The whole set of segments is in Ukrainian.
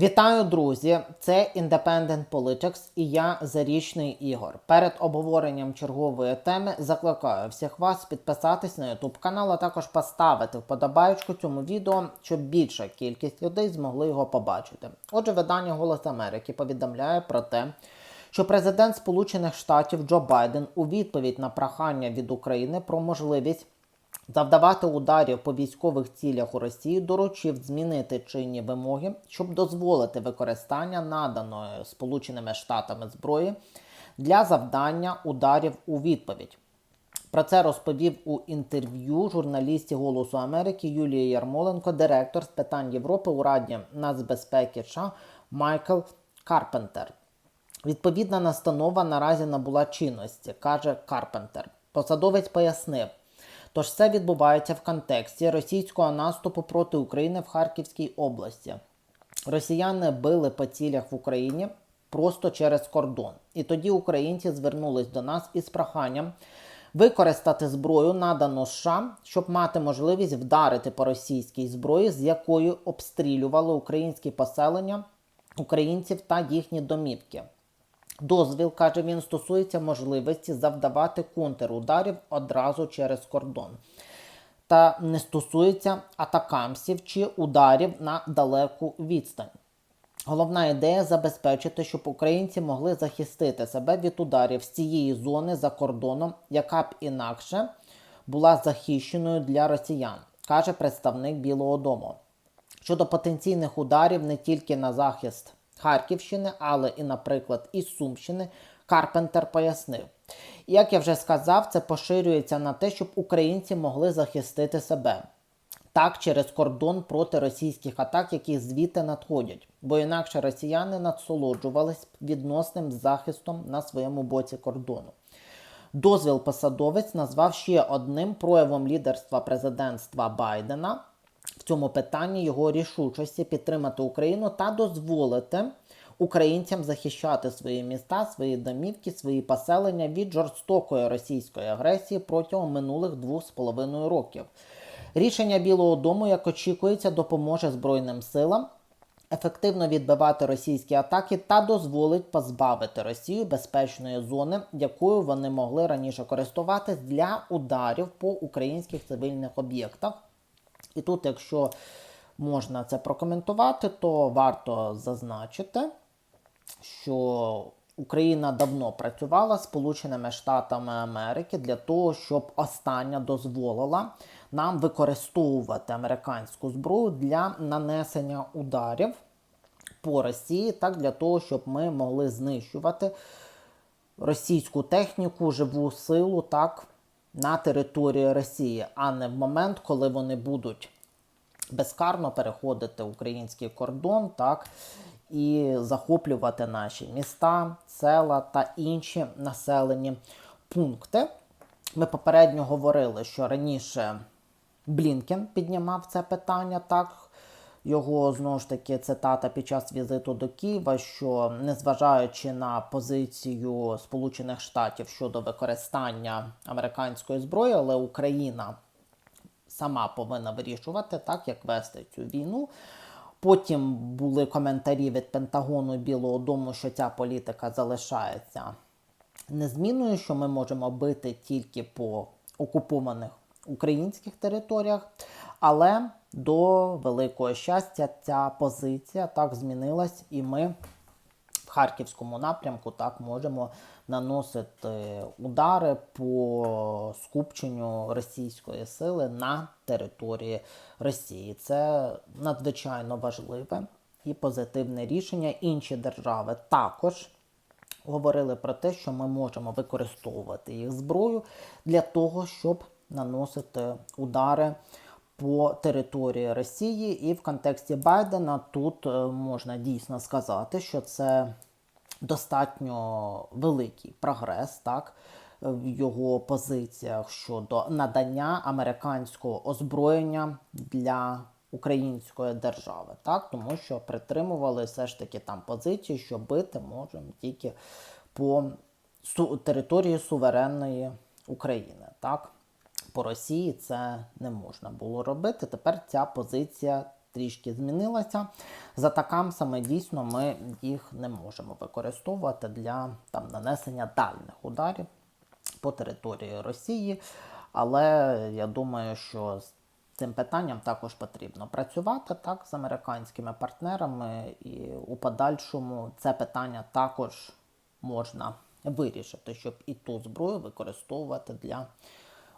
Вітаю, друзі! Це Independent Politics і я Зарічний Ігор. Перед обговоренням чергової теми закликаю всіх вас підписатись на YouTube канал, а також поставити вподобайку цьому відео, щоб більша кількість людей змогли його побачити. Отже, видання Голос Америки повідомляє про те, що президент Сполучених Штатів Джо Байден у відповідь на прохання від України про можливість завдавати ударів по військових цілях у Росії доручив змінити чинні вимоги, щоб дозволити використання наданої Сполученими Штатами зброї для завдання ударів у відповідь. Про це розповів у інтерв'ю журналісті Голосу Америки Юлії Ярмоленко, директор з питань Європи у Раді нацбезпеки США Майкл Карпентер. Відповідна настанова наразі набула чинності, каже Карпентер. Посадовець пояснив. Тож це відбувається в контексті російського наступу проти України в Харківській області. Росіяни били по цілях в Україні просто через кордон. І тоді українці звернулись до нас із проханням використати зброю, надану США, щоб мати можливість вдарити по російській зброї, з якою обстрілювали українські поселення українців та їхні домівки. Дозвіл, каже він, стосується можливості завдавати контрударів одразу через кордон. Та не стосується атакамсів чи ударів на далеку відстань. Головна ідея забезпечити, щоб українці могли захистити себе від ударів з цієї зони за кордоном, яка б інакше була захищеною для росіян, каже представник Білого Дому. Щодо потенційних ударів не тільки на захист Харківщини, але і, наприклад, із Сумщини, Карпентер пояснив. Як я вже сказав, це поширюється на те, щоб українці могли захистити себе. Так, через кордон проти російських атак, які звідти надходять, бо інакше росіяни надсолоджувались відносним захистом на своєму боці кордону. Дозвіл посадовець назвав ще одним проявом лідерства президентства Байдена в цьому питанні його рішучості підтримати Україну та дозволити українцям захищати свої міста, свої домівки, свої поселення від жорстокої російської агресії протягом минулих двох з половиною років. Рішення Білого Дому, як очікується, допоможе Збройним силам ефективно відбивати російські атаки та дозволить позбавити Росію безпечної зони, якою вони могли раніше користуватись для ударів по українських цивільних об'єктах. І тут, якщо можна це прокоментувати, то варто зазначити, що Україна давно працювала з Сполученими Штатами Америки для того, щоб остання дозволила нам використовувати американську зброю для нанесення ударів по Росії, так для того, щоб ми могли знищувати російську техніку, живу силу, так на території Росії, а не в момент, коли вони будуть безкарно переходити український кордон, так, і захоплювати наші міста, села та інші населені пункти. Ми попередньо говорили, що раніше Блінкен піднімав це питання так. Його знову ж таки цитата під час візиту до Києва, що незважаючи на позицію Сполучених Штатів щодо використання американської зброї, але Україна сама повинна вирішувати, так як вести цю війну. Потім були коментарі від Пентагону і Білого Дому, що ця політика залишається незмінною, що ми можемо бити тільки по окупованих українських територіях. Але до великого щастя ця позиція так змінилась, і ми в Харківському напрямку так можемо наносити удари по скупченню російської сили на території Росії. Це надзвичайно важливе і позитивне рішення. Інші держави також. Говорили про те, що ми можемо використовувати їх зброю для того, щоб наносити удари по території Росії, і в контексті Байдена тут е, можна дійсно сказати, що це достатньо великий прогрес, так. В його позиціях щодо надання американського озброєння для української держави, так тому що притримували все ж таки там позиції, що бити можемо тільки по території суверенної України, так по Росії це не можна було робити. Тепер ця позиція трішки змінилася. За атакамсами дійсно ми їх не можемо використовувати для там, нанесення дальних ударів по території Росії. Але я думаю, що з цим питанням також потрібно працювати так з американськими партнерами, і у подальшому це питання також можна вирішити, щоб і ту зброю використовувати для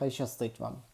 তাই স্বস্তিক পাবে